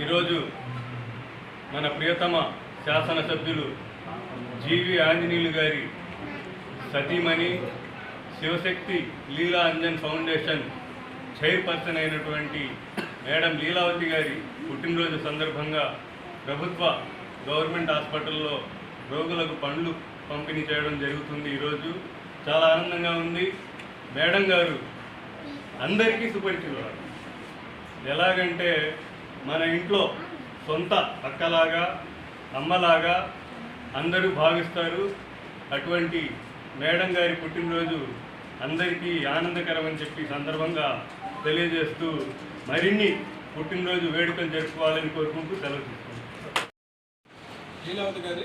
ఈరోజు మన ప్రియతమ శాసనసభ్యులు జీవి ఆంజనేయులు గారి సతీమణి శివశక్తి లీలా అంజన్ ఫౌండేషన్ చైర్పర్సన్ అయినటువంటి మేడం లీలావతి గారి పుట్టినరోజు సందర్భంగా ప్రభుత్వ గవర్నమెంట్ హాస్పిటల్లో రోగులకు పండ్లు పంపిణీ చేయడం జరుగుతుంది ఈరోజు. చాలా ఆనందంగా ఉంది. మేడం గారు అందరికీ సుపరిచితులు ఎలాగంటే మన ఇంట్లో సొంత అక్కలాగా అమ్మలాగా అందరూ భావిస్తారు. అటువంటి మేడం గారి పుట్టినరోజు అందరికీ ఆనందకరమని చెప్పి ఈ సందర్భంగా తెలియజేస్తూ మరిన్ని పుట్టినరోజు వేడుకలు జరుపుకోవాలని కోరుకుంటూ సెలవు తీసుకుంటాం లీలావతి గారి